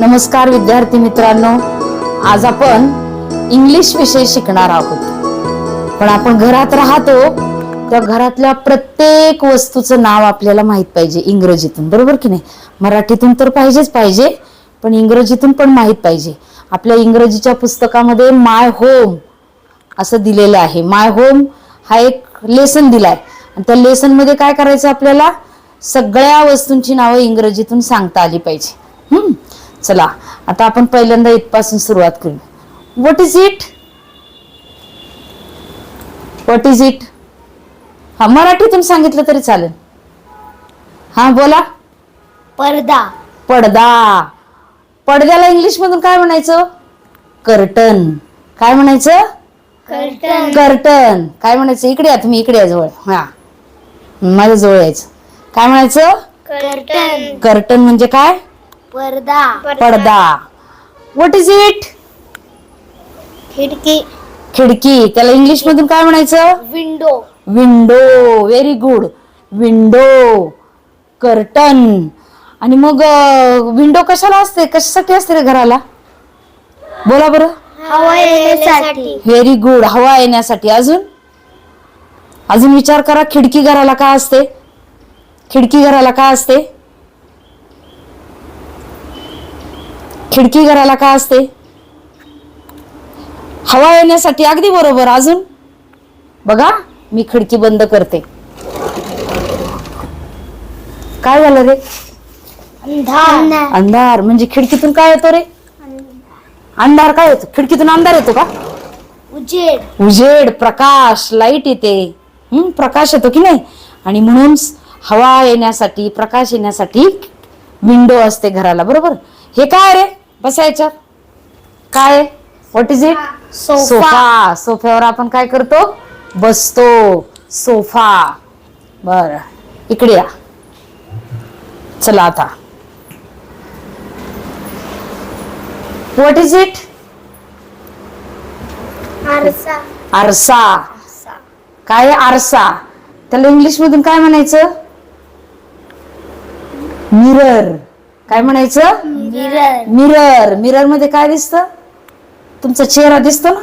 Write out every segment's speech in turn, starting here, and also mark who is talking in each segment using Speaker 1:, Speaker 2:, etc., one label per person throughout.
Speaker 1: नमस्कार विद्यार्थी मित्रांनो. आज आपण इंग्लिश विषय शिकणार आहोत. पण आपण घरात राहतो त्या घरातल्या प्रत्येक वस्तूचं नाव आपल्याला माहीत पाहिजे इंग्रजीतून. बरोबर की नाही? मराठीतून तर पाहिजेच पाहिजे पण इंग्रजीतून पण माहीत पाहिजे. आपल्या इंग्रजीच्या पुस्तकामध्ये माय होम असं दिलेलं आहे. माय होम हा एक लेसन दिलाय. आणि त्या लेसनमध्ये काय करायचं आपल्याला? सगळ्या वस्तूंची नावं इंग्रजीतून सांगता आली पाहिजे. हम्म? चला आता आपण पहिल्यांदा इथपासून सुरुवात करू. What is it what is it हा मराठीतून सांगितलं तरी चालेल. हा बोला.
Speaker 2: पडदा.
Speaker 1: पडदा. पडद्याला इंग्लिश मधून काय म्हणायचं? कर्टन. काय म्हणायचं?
Speaker 2: कर्टन.
Speaker 1: कर्टन. काय म्हणायचं? इकडे या तुम्ही इकडे या जवळ. हा. माझ्या जवळ यायचं. काय म्हणायचं?
Speaker 2: कर्टन.
Speaker 1: कर्टन म्हणजे काय?
Speaker 2: पडदा.
Speaker 1: पडदा. व्हॉट इज इट
Speaker 2: खिडकी.
Speaker 1: खिडकी. त्याला इंग्लिश मधून काय म्हणायचं?
Speaker 2: Window
Speaker 1: window very good window curtain आणि मग विंडो कशाला असते? कशासाठी असते रे घराला? बोला बरं.
Speaker 2: हवा येण्यासाठी.
Speaker 1: व्हेरी गुड हवा येण्यासाठी. अजून? अजून विचार करा खिडकी घराला का असते? खिडकी घराला का असते? खिडकी घराला का असते? हवा येण्यासाठी अगदी बरोबर अजून? बघा मी खिडकी बंद करते. काय झालं रे?
Speaker 2: अंधार.
Speaker 1: अंधार म्हणजे खिडकीतून काय येतो रे? अंधार काय येतो? खिडकीतून अंधार येतो का?
Speaker 2: उजेड.
Speaker 1: उजेड प्रकाश लाइट येते. हम्म प्रकाश येतो की नाही? आणि म्हणून हवा येण्यासाठी प्रकाश येण्यासाठी विंडो असते घराला बरोबर? हे काय रे? बसायच्यात काय what is it
Speaker 2: sofa.
Speaker 1: Sofa. सोफ्यावर आपण काय करतो? बसतो. सोफा. बर. इकडे या. चला आता. व्हॉट इज इट
Speaker 2: आरसा.
Speaker 1: आरसा. काय आरसा. त्याला इंग्लिश मधून काय म्हणायचं? मिरर काय म्हणायचं?
Speaker 2: मिरर.
Speaker 1: मिरर. मिररमध्ये काय दिसतं? तुमचा चेहरा दिसतो ना?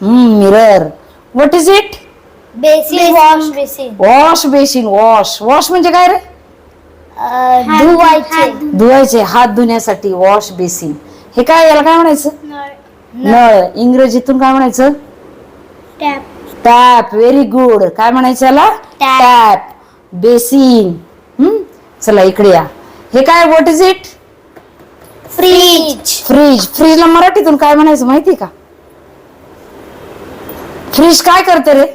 Speaker 1: हम्म mirror. What is it
Speaker 2: basin. Wash basin.
Speaker 1: Wash basin wash. Wash म्हणजे काय रे?
Speaker 2: धुवायचे.
Speaker 1: धुवायचे. हात धुण्यासाठी वॉश बेसिन. हे काय याला काय म्हणायचं? नळ. इंग्रजीतून काय म्हणायचं?
Speaker 2: टॅप.
Speaker 1: टॅप. व्हेरी गुड काय म्हणायचं याला. टॅप. बेसिन. हम्म चला इकडे या. हे काय what is it
Speaker 2: fridge
Speaker 1: fridge फ्रीजला मराठीतून काय म्हणायचं माहिती का? फ्रीज काय करते रे?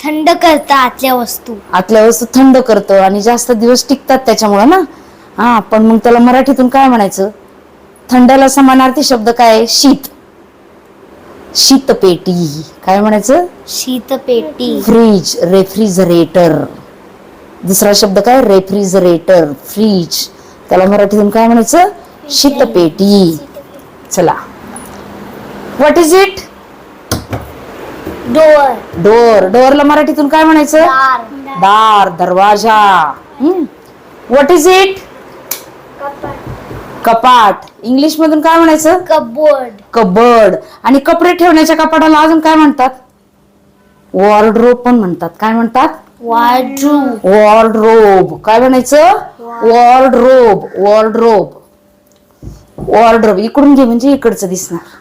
Speaker 2: थंड करता आतल्या वस्तू.
Speaker 1: आतल्या वस्तू थंड करतं आणि जास्त दिवस टिकतात त्याच्यामुळं ना? हा पण मग त्याला मराठीतून काय म्हणायचं? थंडाला समानार्थी शब्द काय? शीत. शीतपेटी. काय म्हणायचं?
Speaker 2: शीतपेटी.
Speaker 1: फ्रीज रेफ्रिजरेटर दुसरा शब्द काय? रेफ्रिजरेटर फ्रीज त्याला मराठीतून काय म्हणायचं? शीतपेटी. चला. What is it
Speaker 2: door
Speaker 1: door डोअरला मराठीतून काय म्हणायचं?
Speaker 2: दार.
Speaker 1: दार दरवाजा. व्हॉट इज इट कपाट. इंग्लिश मधून काय म्हणायचं?
Speaker 2: कबोर्ड
Speaker 1: कबड आणि कपडे ठेवण्याच्या कपाटाला अजून काय म्हणतात? वॉर्डरोब पण म्हणतात. काय म्हणतात? वॉर्डरोब काय म्हणायचं? वॉर्डरोब वॉर्डरोब वॉर्डरोब इकडून घे म्हणजे इकडचं दिसणार.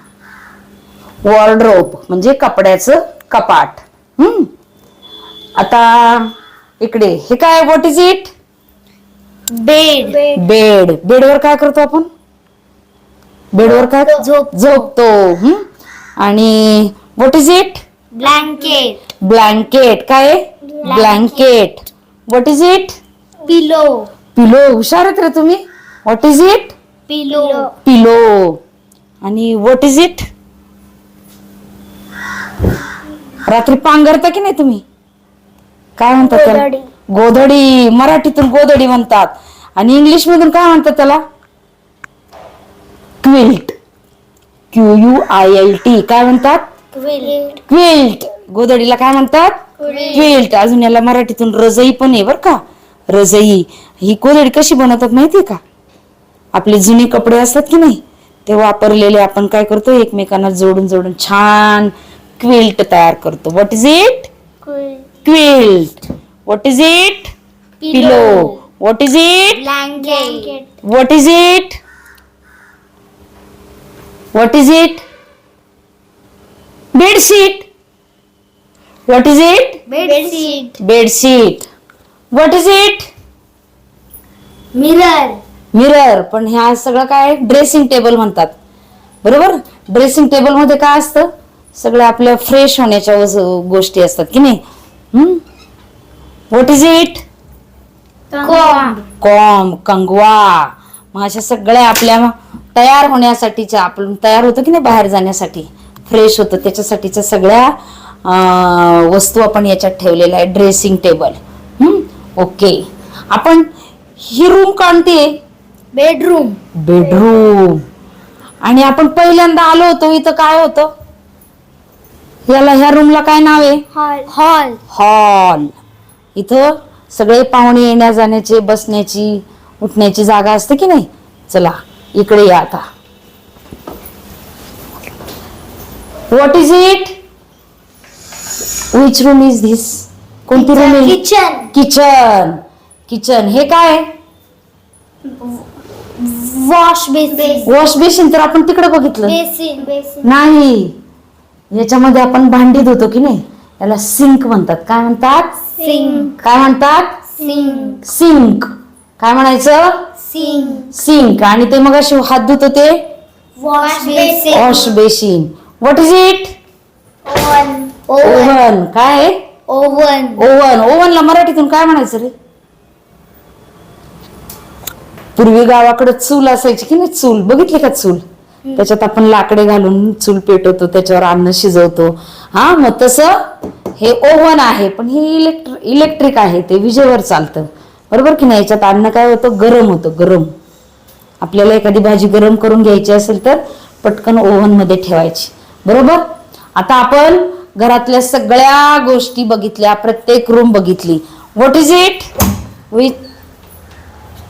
Speaker 1: वॉर्डरोब म्हणजे कपड्याचं कपाट. हम्म? आता इकडे. हे काय what is it
Speaker 2: bed.
Speaker 1: Bed. बेडवर काय करतो आपण? बेडवर काय?
Speaker 2: झोप-
Speaker 1: झोपतो. हम्म? आणि what is it
Speaker 2: blanket
Speaker 1: blanket काय blanket what is it
Speaker 2: pillow
Speaker 1: pillow हुशार आहेत रे तुम्ही. What is it
Speaker 2: pillow
Speaker 1: pillow आणि व्हॉट इज इट रात्री पांघरता की नाही तुम्ही? काय म्हणतात त्याला?
Speaker 2: गोधडी.
Speaker 1: गोधडी. मराठीतून गोधडी म्हणतात. आणि इंग्लिश मधून काय म्हणतात त्याला? Quilt Q U I L T काय म्हणतात?
Speaker 2: क्विल्ट
Speaker 1: क्विल्ट गोधडीला काय म्हणतात? क्विल्ट अजून याला मराठीतून रजई पण आहे बर का. रजई. ही गोधडी कशी बनवतात माहितीये का? आपले जुने कपडे असतात की नाही ते वापरलेले आपण काय करतो एकमेकांना जोडून जोडून छान क्विल्ट तयार करतो. What is it quilt. What is it pillow what is it
Speaker 2: blanket
Speaker 1: What is it? What is it? What is it?
Speaker 2: Bedsheet
Speaker 1: Bedsheet. What is it?
Speaker 2: Mirror
Speaker 1: mirror पण ह्या सगळं काय ड्रेसिंग टेबल म्हणतात. बरोबर? Dressing टेबलमध्ये काय असतं? सगळ्या आपल्या फ्रेश होण्याच्या वस- गोष्टी असतात की नाही? What is it
Speaker 2: comb
Speaker 1: comb कंगवा. मग अशा सगळ्या आपल्या तयार होण्यासाठीच्या आपण तयार होतो की नाही बाहेर जाण्यासाठी? फ्रेश होतो. त्याच्यासाठीच्या सगळ्या वस्तू आपण याच्यात ठेवलेल्या आहे ड्रेसिंग टेबल ओके. आपण ही रूम कोणती
Speaker 2: बेडरूम.
Speaker 1: बेडरूम. आणि आपण पहिल्यांदा आलो होतो इथं काय होतं? याला ह्या रूमला काय नाव आहे?
Speaker 2: हॉल. हॉल.
Speaker 1: हॉल. इथं सगळे पाहुणे येण्या जाण्याचे बसण्याची उठण्याची जागा असते की नाही? चला इकडे या आता. What is it which room is this कोणती रूम आहे?
Speaker 2: किचन
Speaker 1: किचन किचन हे काय?
Speaker 2: वॉश बेसिन
Speaker 1: वॉश बेसिन तर आपण तिकडे बघितलं.
Speaker 2: बेसिन बेसिन
Speaker 1: नाही. याच्यामध्ये आपण भांडी धुतो की नाही? याला सिंक म्हणतात. काय म्हणतात?
Speaker 2: सिंक
Speaker 1: काय म्हणतात?
Speaker 2: सिंक
Speaker 1: सिंक काय म्हणायचं?
Speaker 2: सिंक
Speaker 1: सिंक आणि ते मग अशी हात धुतो ते?
Speaker 2: Wash basin
Speaker 1: wash basin what is it
Speaker 2: oven oven.
Speaker 1: Oven. काय
Speaker 2: ओव्हन.
Speaker 1: ओव्हन. ओव्हनला मराठीतून काय म्हणायचं रे? पूर्वी गावाकडे चूल असायची की नाही? चूल. बघितली का चूल? त्याच्यात आपण लाकडे घालून चूल पेटवतो त्याच्यावर अन्न शिजवतो. हा मग तसं हे ओव्हन आहे पण हे इलेक्ट्रिक इलेक्ट्रिक आहे ते विजेवर चालतं. बरोबर की नाही? याच्यात अन्न काय होतं? गरम होतं गरम. आपल्याला एखादी भाजी गरम करून घ्यायची असेल तर पटकन ओव्हनमध्ये ठेवायची. बरोबर? आता आपण घरातल्या सगळ्या गोष्टी बघितल्या प्रत्येक रूम बघितली. What is it with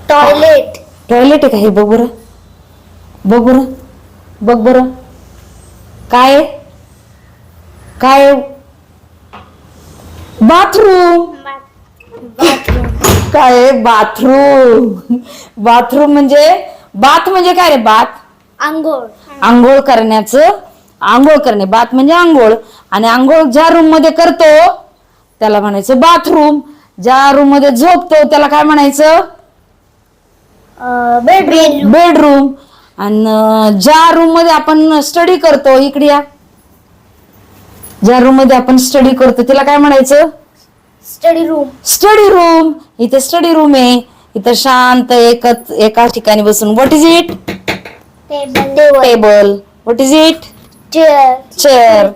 Speaker 2: toilet
Speaker 1: toilet आहे का? हे बघ बरं. बघ बरं. बघ बरं. काय आहे? काय बाथरूम काय आहे? बाथरूम बाथरूम म्हणजे बाथ म्हणजे काय रे? बाथ
Speaker 2: आंघोळ.
Speaker 1: आंघोळ करण्याचं आंघोळ करणे बाथ म्हणजे आंघोळ. आणि आंघोळ ज्या रूममध्ये करतो त्याला म्हणायचं बाथरूम ज्या रूममध्ये झोपतो त्याला काय म्हणायचं?
Speaker 2: बेडरूम
Speaker 1: बेडरूम आणि ज्या रूममध्ये आपण स्टडी करतो इकडे या. ज्या रूममध्ये आपण स्टडी करतो त्याला काय म्हणायचं?
Speaker 2: स्टडी रूम
Speaker 1: स्टडी रूम इथे स्टडी रूम आहे. इथं शांत एकच एका ठिकाणी बसून. What is it
Speaker 2: table
Speaker 1: table what is it
Speaker 2: chair
Speaker 1: chair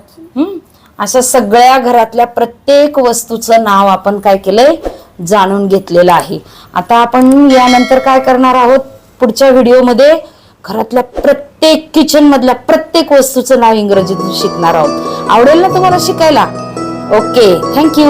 Speaker 1: अशा सगळ्या घरातल्या प्रत्येक वस्तूचं नाव आपण काय केलंय? जाणून घेतलेलं आहे. आता आपण यानंतर काय करणार आहोत? पुढच्या व्हिडिओमध्ये घरातल्या प्रत्येक किचन मधल्या प्रत्येक वस्तूचं नाव इंग्रजीतून शिकणार आहोत. आवडेल ना तुम्हाला शिकायला? Okay thank you